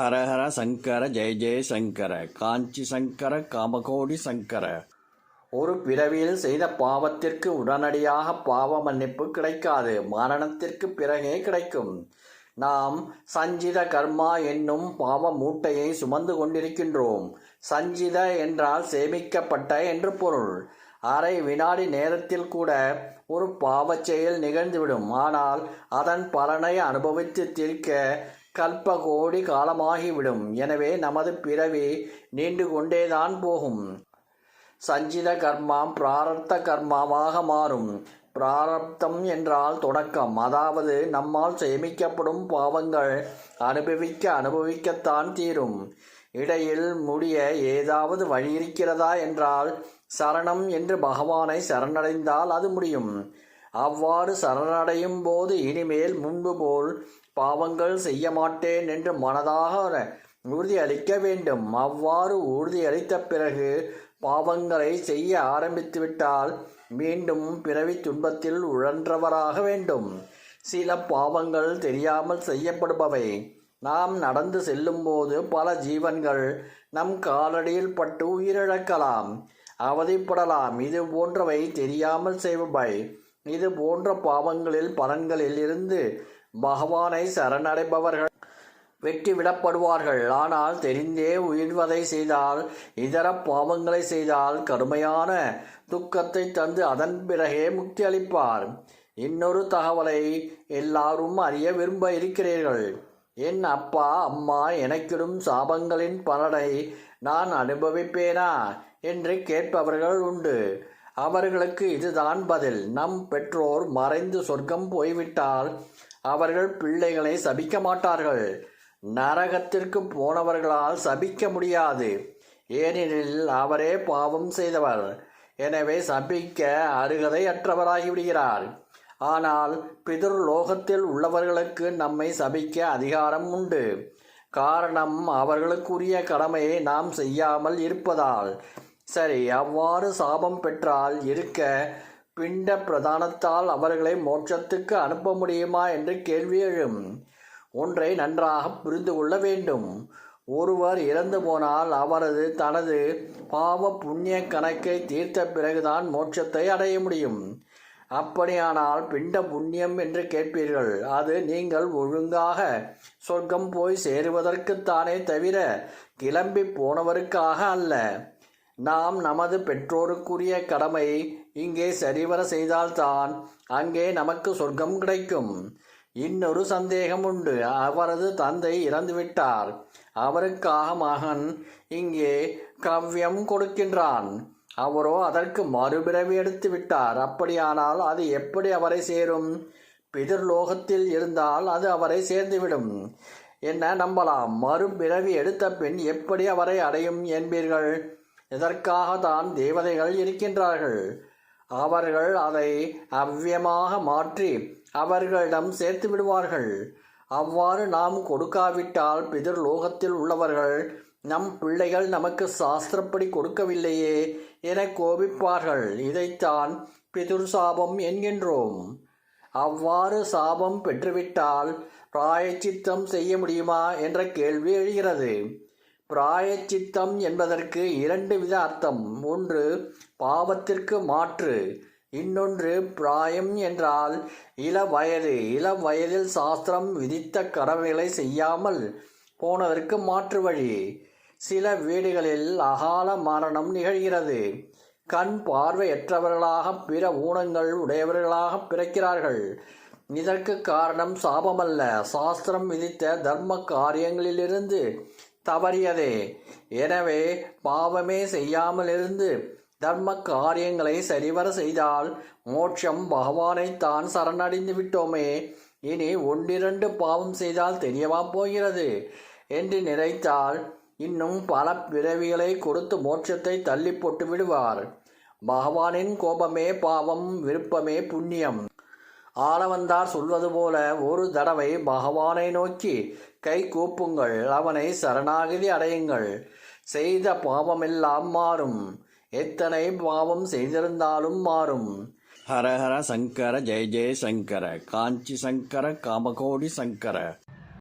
ஹரஹர சங்கர ஜெய ஜெய சங்கர காஞ்சி சங்கர காமகோடி சங்கர. ஒரு பிறவியில் செய்த பாவத்திற்கு உடனடியாக பாவ மன்னிப்பு கிடைக்காது. மரணத்திற்கு பிறகே கிடைக்கும். நாம் சஞ்சித கர்மா என்னும் பாவ மூட்டையை சுமந்து கொண்டிருக்கின்றோம். சஞ்சித என்றால் சேமிக்கப்பட்ட என்று பொருள். அரை வினாடி நேரத்தில் கூட ஒரு பாவச் செயல் நிகழ்ந்துவிடும். ஆனால் அதன் பலனை அனுபவித்து தீர்க்க கல்ப கோடி காலமாகிவிடும். எனவே நமது பிறவி நீண்டு கொண்டேதான் போகும். சஞ்சித கர்மம் பிராரப்த கர்மாவாக மாறும். பிராரப்தம் என்றால் தொடக்கம். அதாவது நம்மால் சேமிக்கப்படும் பாவங்கள் அனுபவிக்க அனுபவிக்கத்தான் தீரும். இடையில் முடிய ஏதாவது வழி இருக்கிறதா என்றால் சரணம் என்று பகவானை சரணடைந்தால் அது முடியும். அவ்வாறு சரணடையும் போது இனிமேல் முன்பு போல் பாவங்கள் செய்ய மாட்டேன் என்று மனதாக உறுதியளிக்க வேண்டும். அவ்வாறு உறுதியளித்த பிறகு பாவங்களை செய்ய ஆரம்பித்துவிட்டால் மீண்டும் பிறவி துன்பத்தில் உழன்றவராக வேண்டும். சில பாவங்கள் தெரியாமல் செய்யப்படுபவை. நாம் நடந்து செல்லும்போது பல ஜீவன்கள் நம் காலடியில் பட்டு உயிரிழக்கலாம். அவதிப்படலாம். இது போன்றவை தெரியாமல் செய்பவை. இது போன்ற பாவங்களில் பலன்களில் இருந்து பகவானை சரணடைபவர்கள் வெற்றி விடப்படுவார்கள். ஆனால் தெரிந்தே உயிர்வதை செய்தால் இதர பாவங்களை செய்தால் கடுமையான துக்கத்தை தந்து அதன் பிறகே முக்தி அளிப்பார் இன்னொரு தகவலை எல்லாரும் அறிய விரும்ப இருக்கிறீர்கள். என் அப்பா அம்மா எனக்கிடும் சாபங்களின் பலனை நான் அனுபவிப்பேனா? என்று கேட்பவர்கள் உண்டு. அவர்களுக்கு இதுதான் பதில். நம் பெற்றோர் மறைந்து சொர்க்கம் போய்விட்டால் அவர்கள் பிள்ளைகளை சபிக்க மாட்டார்கள். நரகத்திற்கு போனவர்களால் சபிக்க முடியாது. ஏனெனில் அவரே பாவம் செய்தவர். எனவே சபிக்க அருகதை அற்றவராகிவிடுகிறார் ஆனால் பிதர் லோகத்தில் உள்ளவர்களுக்கு நம்மை சபிக்க அதிகாரம் உண்டு. காரணம் அவர்களுக்குரிய கடமையை நாம் செய்யாமல் இருப்பதால். சரி அவ்வாறு சாபம் பெற்றால் இருக்க பிண்ட பிரதானத்தால் அவர்களை மோட்சத்துக்கு அனுப்ப முடியுமா என்று கேள்வி எழும். ஒன்றை நன்றாக புரிந்து கொள்ள வேண்டும். ஒருவர் இறந்து போனால் அவரது தனது பாவ புண்ணிய கணக்கை தீர்த்த பிறகுதான் மோட்சத்தை அடைய முடியும். அப்படியானால் பிண்ட புண்ணியம் என்று கேட்பீர்கள். அது நீங்கள் ஒழுங்காக சொர்க்கம் போய் சேருவதற்குத்தானே தவிர கிளம்பி போனவருக்காக அல்ல. நாம் நமது பெற்றோருக்குரிய கடமை இங்கே சரிவர செய்தால்தான் அங்கே நமக்கு சொர்க்கம் கிடைக்கும். இன்னொரு சந்தேகம் உண்டு. அவரது தந்தை இறந்துவிட்டார். அவருக்காக மகன் இங்கே கவ்யம் கொடுக்கின்றான். அவரோ அதற்கு மறுபிறவி எடுத்து விட்டார் அப்படியானால் அது எப்படி அவரை சேரும்? பிதிர்லோகத்தில் இருந்தால் அது அவரை சேர்ந்துவிடும். என்ன நம்பலாம்? மறுபிறவி எடுத்த பின் எப்படி அவரை அடையும் என்பீர்கள்? இதற்காக தான் தேவதைகள் இருக்கின்றார்கள்? அவர்கள் அதை அவ்வியமாக மாற்றி அவர்களிடம் சேர்த்து விடுவார்கள். அவ்வாறு நாம் கொடுக்காவிட்டால் பிதிர்லோகத்தில் உள்ளவர்கள் நம் பிள்ளைகள் நமக்கு சாஸ்திரப்படி கொடுக்கவில்லையே என கோபிப்பார்கள். இதைத்தான் பிதுர் சாபம் என்கின்றோம். அவ்வாறு சாபம் பெற்றுவிட்டால் பிராயச்சித்தம் செய்ய முடியுமா என்ற கேள்வி எழுகிறது. பிராயச்சித்தம் என்பதற்கு இரண்டு வித அர்த்தம். ஒன்று பாவத்திற்கு மாற்று. இன்னொன்று பிராயம் என்றால் இள வயது. இளம் வயதில் சாஸ்திரம் விதித்த கடமைகளை செய்யாமல் போனதற்கு மாற்று வழி. சில வீடுகளில் அகால மரணம் நிகழ்கிறது. கண் பார்வையற்றவர்களாக பிற ஊனங்கள் உடையவர்களாக பிறக்கிறார்கள். இதற்கு காரணம் சாபமல்ல. சாஸ்திரம் விதித்த தர்ம காரியங்களிலிருந்து தவறியதே. எனவே பாவமே செய்யாமல் இருந்து தர்ம காரியங்களை சரிவர செய்தால் மோட்சம் பகவானை தான் சரணடைந்து விட்டோமே. இனி ஒன்றிரண்டு பாவம் செய்தால் தெரியவா போகிறது? என்று நினைத்தால் இன்னும் பல பிறவிகளை கொடுத்து மோட்சத்தை தள்ளி போட்டு விடுவார் பகவானின் கோபமே பாவம் விருப்பமே புண்ணியம். ஆளவந்தார் சொல்வது போல ஒரு தடவை பகவானை நோக்கி கை கூப்புங்கள் அவனை சரணாகதி அடையுங்கள். செய்த பாவமெல்லாம் மாறும். எத்தனை பாவம் செய்திருந்தாலும் மாறும். ஹரஹர சங்கர ஜெய ஜெய சங்கர காஞ்சி சங்கர காமகோடி சங்கர.